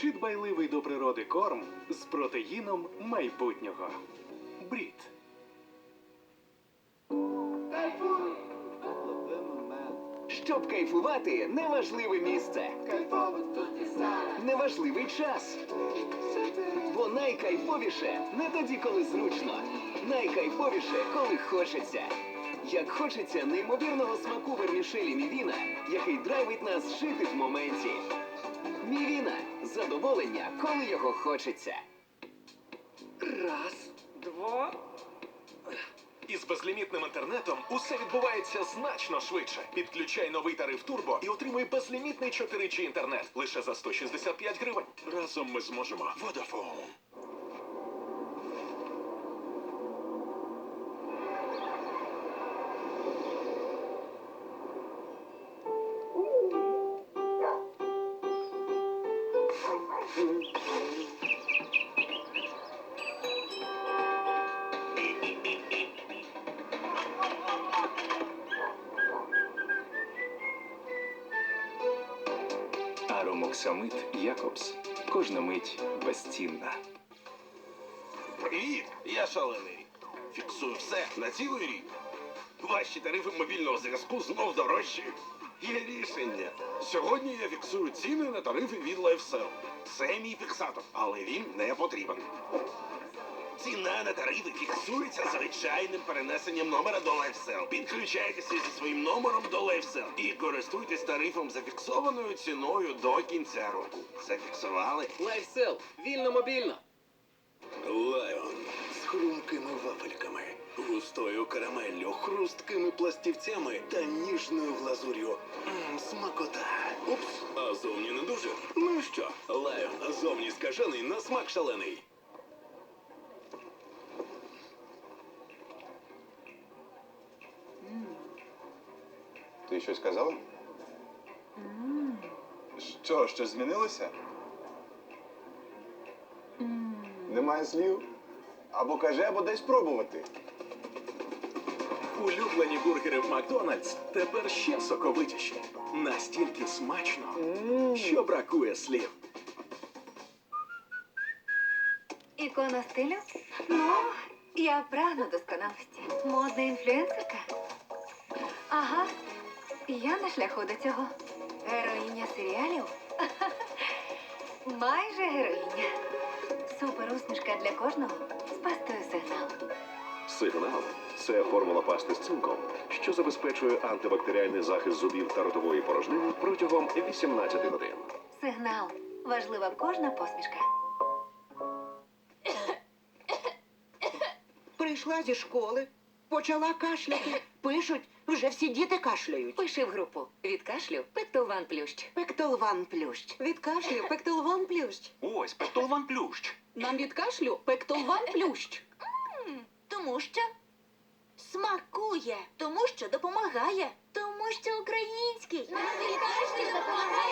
чи дбайливий до природи корм з протеїном майбутнього. Брід. Щоб кайфувати, неважливе місце, неважливий час. Бо найкайфовіше не тоді, коли зручно. Найкайфовіше, коли хочеться. Як хочеться неймовірного смаку вермішелі Мівіна, який драйвить нас жити в моменті. Мівіна задоволення, коли його хочеться. Раз, два. Із безлімітним інтернетом усе відбувається значно швидше. Підключай новий тариф Турбо і отримуй безлімітний 4G інтернет лише за 165 гривень. Разом ми зможемо. Vodafone. Аромоксамид Якобс. Кожна мить безцінна. Привіт, я шалений. Фіксую все на цілий рік. Ваші тарифи мобільного зв'язку знов дорожчі. Є рішення. Сьогодні я фіксую ціни на тарифи від LifeSell. Це мій фіксатор, але він не потрібен. Ціна на тарифи фіксується звичайним перенесенням номера до LifeSell. Підключайтеся зі своїм номером до LifeSell і користуйтесь тарифом за фіксованою ціною до кінця року. Зафіксували? Лайфсел, вільно мобільно. Лайон з хрумкими вафельками, густою карамеллю, хрусткими пластівцями та ніжною глазур'ю. Смакота. Упс, а зовні не дуже. Ну що, Лайон, а зовні скажений на смак шалений. Ти щось казала? Що, щось змінилося? Немає слів? Або каже, або дай спробувати. Улюблені бургери в Макдональдс тепер ще соковитіші. Настільки смачно, що бракує слів. Ікона стилю? Ну, я прагну досконалості. Модна інфлюенсерка. Ага, я на шляху до цього. Героїня серіалів? Майже героїня. Супер усмішка для кожного з пастою сигнал. Сигнал це формула пасти з цинком, що забезпечує антибактеріальний захист зубів та ротової порожнини протягом 18 годин. Сигнал. Важлива кожна посмішка. Прийшла зі школи, почала кашляти. Пишуть, вже всі діти кашляють. Пиши в групу. Від кашлю Пектолван Плющ. Пектолван плющ. Від кашлю пектолван плющ. Ось Пектолван Плющ. Нам від кашлю пектолван плющ. Тому що смакує, тому що допомагає, тому що український. Пектолван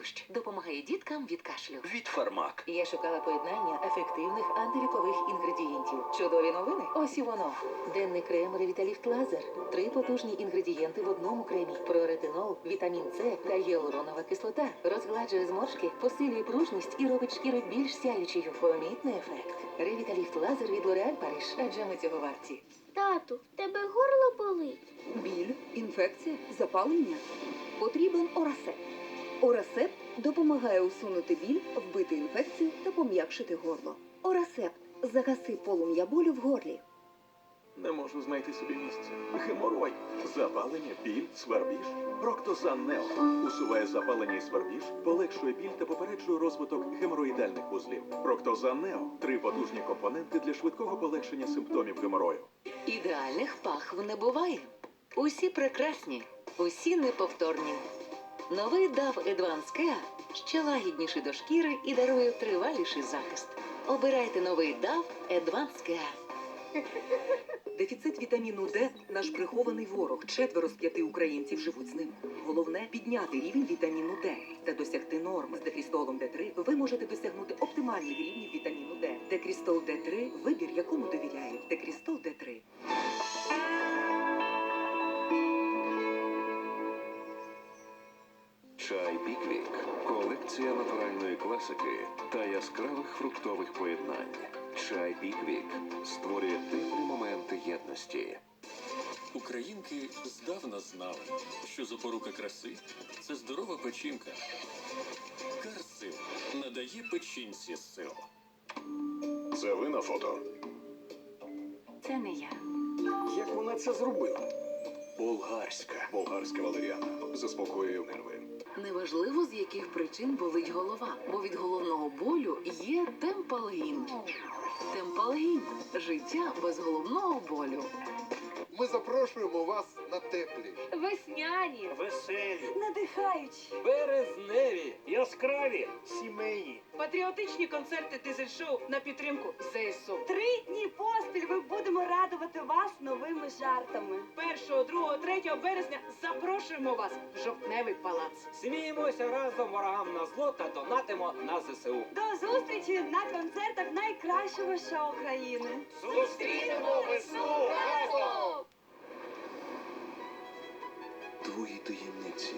Плющ допомагає діткам від кашлю. Від Фармак. Я шукала поєднання ефективних антивікових інгредієнтів. Чудові новини. Ось і воно. Денний крем Ревіталіфт Лазер. Три потужні інгредієнти в одному кремі. Проретинол, вітамін С та гіалуронова кислота. Розгладжує зморшки, посилює пружність і робить шкіру більш сяючою. Помітний ефект. Ревіталіфт Лазер від L'Oréal Париж. Адже ми цього варті. Тату, в тебе горло болить. Біль, інфекція, запалення. Потрібен орасеп. Орасеп допомагає усунути біль, вбити інфекцію та пом'якшити горло. Орасеп загаси полум'я болю в горлі. Не можу знайти собі місця. Геморой, запалення, біль, свербіж. Проктозан Нео усуває запалення і свербіж, полегшує біль та попереджує розвиток геморроїдальних вузлів. Проктозан Нео три потужні компоненти для швидкого полегшення симптомів геморою. Ідеальних пахв не буває. Усі прекрасні, усі неповторні. Новий DAV Advance Care ще лагідніший до шкіри і дарує триваліший захист. Обирайте новий DAV Advance Care. Дефіцит вітаміну Д наш прихований ворог. Четверо з п'яти українців живуть з ним. Головне підняти рівень вітаміну Д та досягти норми. З декрістолом Д3 ви можете досягнути оптимальних рівнів вітаміну Д. Декрістол Д3 – вибір, якому довіряють. Декрістол Д3. Чай Піквік. Колекція. Натуральної класики та яскравих фруктових поєднань. Чай Піквік створює теплі моменти єдності. Українки здавна знали, що запорука краси це здорова печінка. Карсил надає печінці сил. Це ви на фото? Це не я. Як вона це зробила? Болгарська. Болгарська валеріана. Заспокоює нерви. Неважливо, з яких причин болить голова, бо від головного болю є темпалгін. Темпалгін життя без головного болю. Ми запрошуємо вас на теплі. Весняні. Веселі, Надихаючі. березневі, яскраві, сімейні. Патріотичні концерти дизель-шоу на підтримку ЗСУ. Три дні поспіль ми будемо радувати вас новими жартами. 1, 2, 3 березня запрошуємо вас в жовтневий палац. Сміємося разом ворогам на зло та донатимо на ЗСУ. До зустрічі на концертах найкращого шоу країни. Зустрінемо весну разом! Твої таємниці.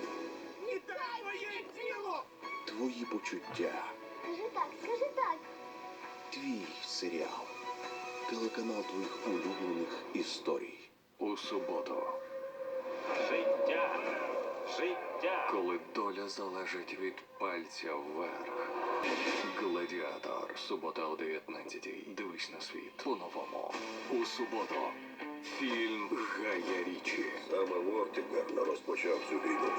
Твої почуття. Скажи так, скажи так. Твій серіал. Телеканал твоїх улюблених історій. У суботу, Життя! Життя! коли доля залежить від пальця вверх. Гладіатор. Субота о 19 Дивись на світ по-новому. У суботу. Фільм Гая Річі. Саме Вортігер розпочав цю війну.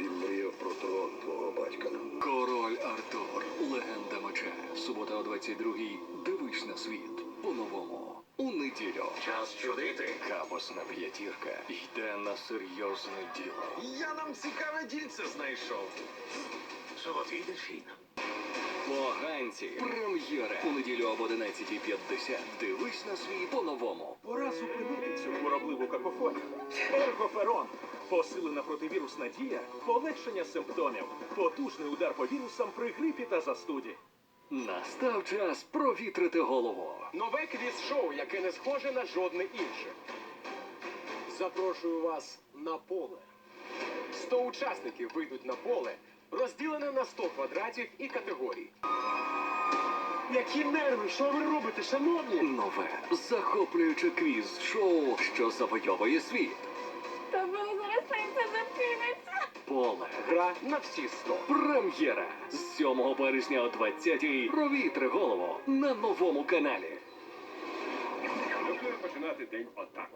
Він мріяв про трон твого батька. Король Артур. Легенда меча. Субота о 22 Дивись на світ по-новому. У неділю. Час чудити. Капосна п'ятірка йде на серйозне діло. Я нам цікаве дільце знайшов. Золотий дельфін. Поганці. Прем'єра. У неділю об 11.50. Дивись на світ по-новому. Пора зупинити цю хворобливу какофонію. Ергоферон. Посилена противірусна дія, полегшення симптомів, потужний удар по вірусам при грипі та застуді. Настав час провітрити голову. Нове квіз-шоу, яке не схоже на жодне інше. Запрошую вас на поле. 100 учасників вийдуть на поле, розділене на 100 квадратів і категорій. Які нерви, що ви робите, шановні? Нове захоплююче квіз-шоу, що завойовує світ. Та ви зараз серце зупиниться. Поле. Гра на всі 100. Прем'єра з 7 березня о 20-й. Провітри голову на новому каналі. Люблю починати день отак.